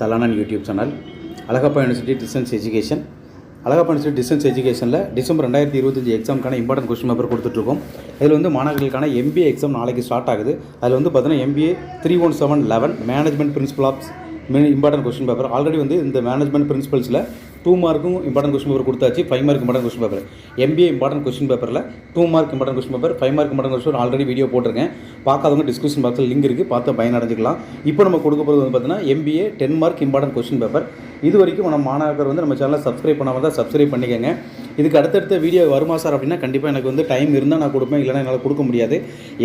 தலானன் YouTube channel Alagappa university distance education Alagappa university distance எஜுகேஷனில் December ரெண்டாயிரத்தி இருபத்தஞ்சி எக்ஸாமுக்கான important question paper கொடுத்துட்ருக்கோம். இதில் வந்து மாணவர்களுக்கான எம்பிஏ எக்ஸாம் நாளைக்கு ஸ்டார்ட் ஆகுது. அதில் வந்து பார்த்தீங்கன்னா MBA three one seven eleven management principle of important question paper already வந்து இந்த மேனேஜ்மெண்ட் பிரின்சிபல்ஸில் டூ மார்க்கும் இம்பார்ட்டன்ட் கொஸ்டின் பேப்பர் கொடுத்தாச்சு five mark important question paper MBA important question பேப்பரில் two mark important question paper five mark important question already video போட்டிருக்கேன். பார்க்காதவங்க description பாக்ஸில் link இருக்குது பார்த்து பயனடைஞ்சிக்கலாம். இப்போ நம்ம கொடுக்க போகிறது வந்து பார்த்தீங்கன்னா MBA ten mark important question paper இது வரைக்கும் நம்ம மாணவர்கள் வந்து நம்ம சேனலை சப்ஸ்கிரைப் பண்ணாமல் தான் சப்ஸ்கிரைப் பண்ணிக்கோங்க. இதுக்கு அடுத்தடுத்த வீடியோ வருமா சார் அப்படின்னா கண்டிப்பாக எனக்கு வந்து டைம் இருந்தால் நான் கொடுப்பேன். இல்லைனா என்னால் கொடுக்க முடியாது.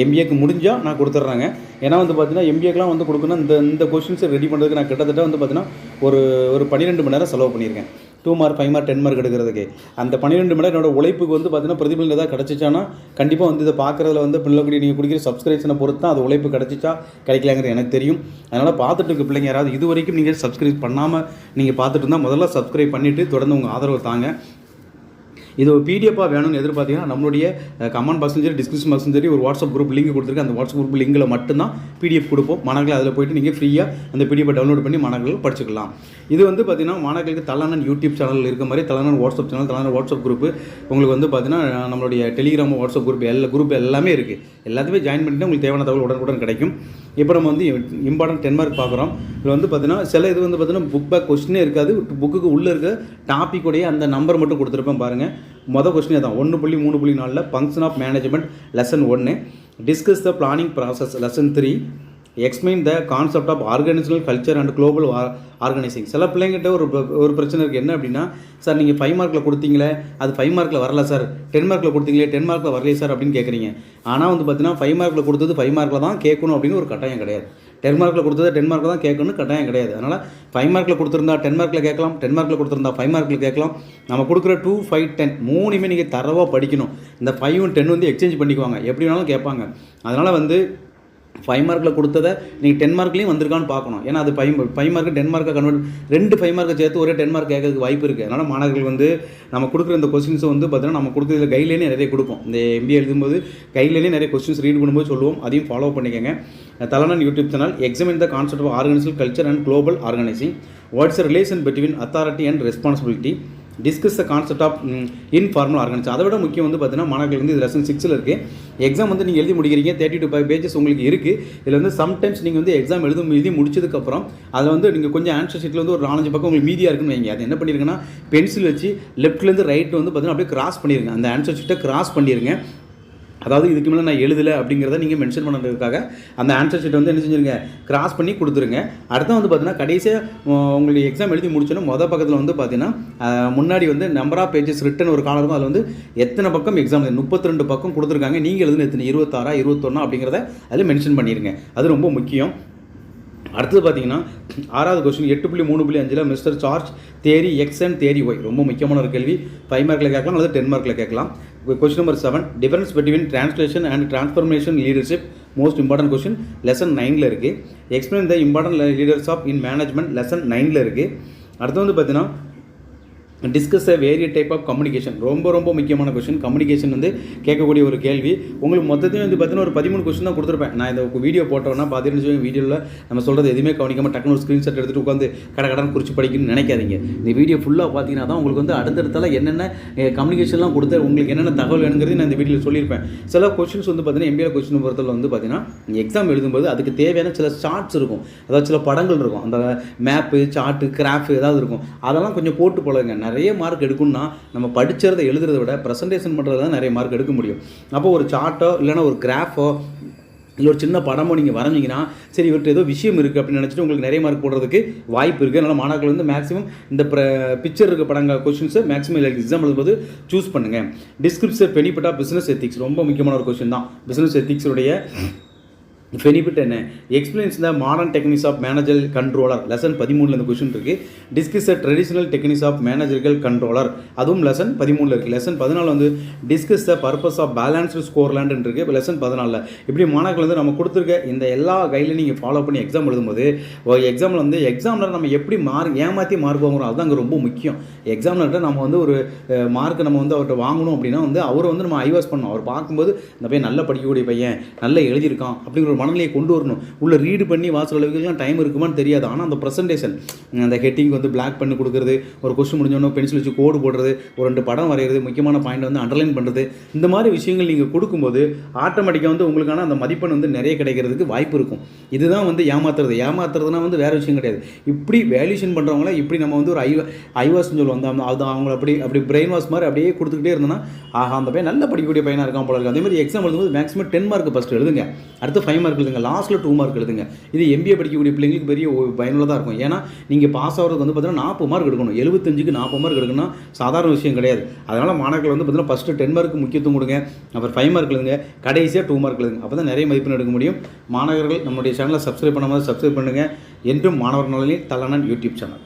எம்பிஏக்கு முடிஞ்சால் நான் கொடுத்துட்றாங்க. ஏன்னா வந்து பார்த்தீங்கன்னா எம்பிஏக்கெலாம் வந்து கொடுக்கணும் இந்த இந்த கொஷின்ஸை ரெடி பண்ணுறதுக்கு நான் கிட்டத்தட்ட வந்து பார்த்தீங்கன்னா ஒரு ஒரு பன்னிரெண்டு மணி நேரம் செலவு பண்ணியிருக்கேன். Two mark five mark ten mark எடுக்கிறதுக்கு. அந்த பன்னிரெண்டு மணி நேரம் என்னோட உழைப்புக்கு வந்து பார்த்தீங்கன்னா பிரதிபலன் ஏதாவது கிடச்சிச்சானா கண்டிப்பாக வந்து இதை பார்க்குறதுல வந்து பிள்ளைக்குடி நீங்கள் குடிக்கிற சப்ஸ்கிரிப்ஷனை பொறுத்து தான் அது உழைப்பு கிடச்சிச்சா கிடைக்கலாங்கிறது எனக்கு தெரியும். அதனால் பார்த்துட்டு இருக்க பிள்ளைங்க யாராவது இது வரைக்கும் நீங்கள் சப்ஸ்கிரைப் பண்ணாமல் நீங்கள் பார்த்துட்டு இருந்தால் முதல்ல சப்ஸ்கிரைப் பண்ணிவிட்டு தொடர்ந்து உங்கள் ஆதரவு தாங்க. இது ஒரு பிடிஎஃபாக வேணும்னு எதிர்பார்த்தீங்கன்னா நம்மளுடைய கமெண்ட் பாக்ஸும் சரி டிஸ்கிரிப்ஷன் பாக்ஸும் சரி ஒரு வாட்ஸ்அப் குரூப் லிங்க் கொடுத்துருக்கு. அந்த வாட்ஸ்அப் குரூப் லிங்கில் மட்டும்தான் பிடிஎஃப் கொடுப்போம். மாணவர்கள் அதில் போயிட்டு நீங்கள் ஃப்ரீயாக அந்த பிடிஎஃப் டவுன்லோட் பண்ணி மாணவர்கள் படிச்சுக்கலாம். இது வந்து பார்த்தீங்கன்னா மாணவர்களுக்கு தலானன் யூடியூப் சேனல் இருக்க மாதிரி Thalanan WhatsApp channel Thalanan WhatsApp group உங்களுக்கு வந்து பார்த்தீங்கன்னா நம்மளுடைய டெலிகிராம் வாட்ஸ்அப் குரூப் எல்லா குரூப் எல்லாமே இருக்குது எல்லாத்தையுமே ஜாயின் பண்ணிட்டு உங்களுக்கு தேவையான தகவல் உடனுக்குடன் கிடைக்கும். இப்போ நம்ம வந்து இம்பார்ட்டன்ட் டென் மார்க் பார்க்குறோம். இதில் வந்து பார்த்தீங்கன்னா சில இது வந்து பார்த்தீங்கன்னா புக் பேக் கொஸ்டினே இருக்காது. புக்குக்கு உள்ளே இருக்க டாப்பிக்குடைய அந்த நம்பர் மட்டும் கொடுத்துருப்பேன் பாருங்கள் மொதல் கொஸ்டினே தான் ஒன்று புள்ளி மூணு புள்ளி நாலில் ஃபங்க்ஷன் ஆஃப் மேனேஜ்மெண்ட் லெசன் ஒன்று discuss the planning process lesson three explain the concept of organisational culture and global organising சில பிள்ளைங்கிட்ட ஒரு ஒரு பிரச்சனை இருக்குது என்ன அப்படின்னா சார் நீங்கள் ஃபைவ் மார்க்கில் கொடுத்தீங்களே அது ஃபைவ் மார்க்கில் வரல சார் டென் மார்க்கில் கொடுத்தீங்களே டென் மார்க்கில் வரலையே சார் அப்படின்னு கேட்குறீங்க ஆனால் வந்து பார்த்தீங்கன்னா ஃபைவ் மார்க்கில் கொடுத்தது ஃபைவ் மார்க்கில் தான் கேட்கணும் அப்படின்னு ஒரு கட்டாயம் கிடையாது டென் மார்க்கில் கொடுத்தது டென் மார்க்கில் தான் கேட்கணும்னு கட்டாயம் கிடையாது அதனால் ஃபைவ் மார்க்கில் கொடுத்துருந்தா டென் மார்க்கில் கேட்கலாம் டென் மார்க்கில் கொடுத்துருந்தா ஃபைவ் மார்க்கில் கேட்கலாம் நம்ம கொடுக்குற டூ ஃபைவ் டென் மூணுமே நீங்கள் தரவாக படிக்கணும் இந்த ஃபைவும் டென் வந்து எக்ஸ்சேஞ்ச் பண்ணிக்குவாங்க எப்படி வேணாலும் கேட்பாங்க அதனால் வந்து ஃபைவ் மார்க்கில் கொடுத்ததை நீங்கள் டென் மார்க்லேயும் வந்திருக்கான்னு பார்க்கணும். ஏன்னா அது ஃபைவ் ஃபைவ் மார்க்கு டென் மார்க்கை கன்வெர்ட் ரெண்டு ஃபைவ் மார்க்கை சேர்த்து ஒரே டென் மார்க் கேட்கறதுக்கு வாய்ப்பு இருக்குது அதனால் மாணவர்கள் வந்து நம்ம கொடுக்குற இந்த கொஸ்டின்ஸை வந்து பார்த்தீங்கன்னா நம்ம கொடுக்குற கைட்லைனே நிறைய கொடுப்போம். இந்த எம்பிஏ எழுதும்போது கைட்லைனே நிறைய கொஸ்டின்ஸ் ரீட் பண்ணும்போது சொல்லுவோம். அதையும் ஃபாலோ பண்ணிக்கோங்க. தலனன் YouTube channel examine the concept of organisational culture and global organising what's relation between authority and responsibility discuss the concept of informal organise அதை விட முக்கியம் வந்து பார்த்தீங்கன்னா மாணவர்கள் வந்து இது லெசன் சிக்ஸில் இருக்குது எக்ஸாம் வந்து நீங்கள் எழுதி முடிக்கிறீங்க. தேர்ட்டி டூ ஃபைவ் பேஜஸ் உங்களுக்கு இருக்குது இதில் வந்து சம்டைம்ஸ் நீங்கள் வந்து எக்ஸாம் எழுதும் எழுதி முடிச்சதுக்கப்புறம் அதில் வந்து நீங்கள் கொஞ்சம் ஆன்சர் ஷீட்டில் வந்து ஒரு நாலஞ்சு பக்கம் உங்களுக்கு மீதியாக இருக்குன்னு வைங்க. அது என்ன பண்ணிருங்கன்னா பென்சில் வச்சு லெஃப்ட்லேருந்து ரைட் வந்து பார்த்தீங்கன்னா அப்படியே கிராஸ் பண்ணிடுங்க அந்த ஆன்சர் ஷீட்டை கிராஸ் பண்ணிடுங்க அதாவது இதுக்கு மேலே நான் எழுதலை அப்படிங்கிறத நீங்கள் மென்ஷன் பண்ணுறதுக்காக அந்த ஆன்சர் ஷீட் வந்து என்ன செஞ்சுருங்க? கிராஸ் பண்ணி கொடுத்துருங்க. அடுத்து வந்து பார்த்தீங்கன்னா கடைசியாக உங்களுக்கு எக்ஸாம் எழுதி முடிச்சோன்னா மொதல் பக்கத்தில் வந்து பார்த்தீங்கன்னா முன்னாடி வந்து நம்பர் ஆஃப் பேஜஸ் ரிட்டன் ஒரு காலம் இருக்கும். அதில் வந்து எத்தனை பக்கம் எக்ஸாம் முப்பத்தி ரெண்டு பக்கம் கொடுத்துருக்காங்க. நீங்கள் எழுதுன எத்தனை? இருபத்தாறா இருபத்தொன்னா அப்படிங்கிறத அதில் மென்ஷன் பண்ணிடுங்க அது ரொம்ப முக்கியம். அடுத்தது பார்த்தீங்கன்னா ஆறாவது கொஸ்டின் எட்டு புள்ளி மூணு புள்ளி அஞ்சில் McGregor's theory X and theory Y ரொம்ப முக்கியமான ஒரு கேள்வி. ஃபைவ் மார்க்கில் கேட்கலாம் அல்லது டென் மார்க்கில் கேட்கலாம். Question number seven difference between translation and transformation leadership most important question lesson நைனில் இருக்குது explain the important leaders of in management lesson நைனில் இருக்குது அடுத்து வந்து பார்த்தீங்கன்னா discuss various type of communication ரொம்ப ரொம்ப முக்கியமான கொஸ்டின் கம்யூனிகேஷன் வந்து கேட்கக்கூடிய ஒரு கேள்வி. உங்களுக்கு மொத்தத்தையும் வந்து பார்த்தீங்கன்னா ஒரு பதிமூணு கொஸ்டின் தான் கொடுத்துருப்பேன். நான் இந்த வீடியோ போட்டோன்னா பார்த்துட்டு வீடியோவில் நம்ம சொல்கிறது எதுவுமே கவனிக்காமல் டக்குனு ஒரு ஸ்க்ரீன்ஷாட் எடுத்துகிட்டு உட்காந்து கடை கடன் குறித்து படிக்கணும்னு நினைக்காதீங்க. இந்த வீடியோ ஃபுல்லாக பார்த்தீங்கன்னா தான் உங்களுக்கு வந்து அடுத்தடுத்தால என்னென்ன கம்யூனிகேஷன்லாம் கொடுத்து உங்களுக்கு என்னென்ன தகவல் வேணுங்கிறது நான் இந்த வீடியோவில் சொல்லியிருப்பேன். சில கொஸ்டின்ஸ் வந்து பார்த்தீங்கன்னா எம்பிஏ கொஸ்டின் பொறுத்தவரை வந்து பார்த்தீங்கன்னா எக்ஸாம் எழுதும்போது அதுக்கு தேவையான சில சார்ட்ஸ் இருக்கும். அதாவது சில படங்கள் இருக்கும். அந்த மேப்பு சார்ட்டு கிராஃப் ஏதாவது இருக்கும். அதெல்லாம் கொஞ்சம் போட்டு போலங்க. நிறைய மார்க் எடுக்கணும்னா நம்ம படிக்கிறத எழுதுறத விட ப்ரெசன்டேஷன் பண்ணுறது தான் நிறைய மார்க் எடுக்க முடியும். அப்போ ஒரு சார்ட்டோ இல்லைன்னா ஒரு கிராஃபோ இல்லை ஒரு சின்ன படமோ நீங்கள் வரைஞ்சிங்கன்னா சரி இவர்கிட்ட ஏதோ விஷயம் இருக்குது அப்படின்னு நினச்சிட்டு உங்களுக்கு நிறைய மார்க் போடுறதுக்கு வாய்ப்பு இருக்குது அதனால் மாணவர்கள் வந்து மேக்ஸிமம் இந்த பிக்சர் இருக்க படங்கள் கொஸ்டின்ஸை மேக்ஸிமம் எக்ஸாம் எழுதும்போது சூஸ் பண்ணுங்கள் description benefit of business ethics ரொம்ப முக்கியமான ஒரு கொஸ்டின் தான். பிஸ்னஸ் எத்திக்ஸுடைய பெனிஃபிட் என்ன? Experience the modern techniques of manager controller lesson பதிமூணில் இந்த கொஸ்டின் இருக்குது discuss the traditional techniques of மேனேஜர்கள் controller அதுவும் லெசன் பதிமூணில் இருக்குது லெசன் பதினாலு வந்து discuss the purpose of balanced scorecard இருக்குது இப்போ லெசன் பதினாலில். இப்படி மாணவர்கள் வந்து நம்ம கொடுத்துருக்க இந்த எல்லா கைடில் நீங்கள் ஃபாலோ பண்ணி எக்ஸாம் எழுதும்போது எக்ஸாமில் வந்து எக்ஸாமில் நம்ம எப்படி மார்க் ஏமாற்றி மார்க் வாங்குறோம் அதுதான் அங்கே ரொம்ப முக்கியம். எக்ஸாமில் நம்ம வந்து ஒரு மார்க் நம்ம வந்து அவர்கிட்ட வாங்கணும் அப்படின்னா வந்து அவரை வந்து நம்ம ஐவாஸ் பண்ணணும். அவர் பார்க்கும்போது இந்த பையன் நல்லா படிக்கக்கூடிய பையன் நல்லா எழுதியிருக்கான் அப்படிங்கிற மனநிலையை கொண்டு வரணும். உள்ள ரீடு பண்ணி வாசல் அளவுக்குலாம் டைம் இருக்குமான்னு தெரியாது. ஆனால் அந்த ப்ரெசன்டேஷன் அந்த ஹெட்டிங் வந்து பிளாக் பண்ணி கொடுக்குறது ஒரு கொஸ்டின் முடிஞ்சோடனே பென்சில் வச்சு கோடு போடுறது ஒரு ரெண்டு படம் வரைகிறது முக்கியமான பாயிண்ட் வந்து அண்டர்லைன் பண்ணுறது இந்த மாதிரி விஷயங்கள் நீங்கள் கொடுக்கும்போது ஆட்டோமேட்டிக்காக வந்து உங்களுக்கான அந்த மதிப்பெண் வந்து நிறைய கிடைக்கிறதுக்கு வாய்ப்பு இருக்கும். இதுதான் வந்து ஏமாத்துறது. ஏமாத்துறதுனா வந்து வேறு விஷயம் கிடையாது. இப்படி வேல்யூஷன் பண்ணுறவங்கள இப்படி நம்ம வந்து ஒரு ஐ ஐவாஸ்ன்னு சொல்லுவோம். அந்த அது அவங்கள அப்படி அப்படி பிரெயின் வாஷ் மாதிரி அப்படியே கொடுத்துக்கிட்டே இருந்தோன்னா ஆஹா அந்த பையன் நல்ல படிக்கக்கூடிய பையனாக இருக்கான் போல இருக்கு. அதே மாதிரி எக்ஸாம் எழுதும்போது மேக்ஸிமம் டென் மார்க் ஃபஸ்ட்டு எழுதுங்க. அடுத்து ஃபைவ் மார்க் எழுதுங்க. லாஸ்ட்டில் டூ மார்க் எழுதுங்க. இது எம்பிஏ படிக்கக்கூடிய பிள்ளைங்களுக்கு பெரிய ஒரு பயனுள்ளதாக இருக்கும். ஏன்னா நீங்கள் பாஸ் ஆகிறதுக்கு வந்து பார்த்தீங்கன்னா நாற்பது மார்க் எடுக்கணும். எழுபத்தஞ்சுக்கு நாற்பது மார்க் எடுக்கணும்னா சாதாரண விஷயம் கிடையாது. அதனால் மாணவர்கள் வந்து பார்த்தீங்கன்னா ஃபஸ்ட்டு டென் மார்க்கு முக்கியத்துவம் கொடுங்க. அப்புறம் ஃபைவ் மார்க் எழுதுங்க. கடைசியாக டூ மார்க் எழுதுங்க. அப்போ தான் நிறைய மதிப்பெண் எடுக்க முடியும். மாணவர்கள் நம்முடைய சேனலை சப்ஸ்கிரைப் பண்ணாமல் சப்ஸ்கிரைப் பண்ணுங்கள் என்றும் மாணவர் நலனில் தலனன் யூடியூப் சேனல்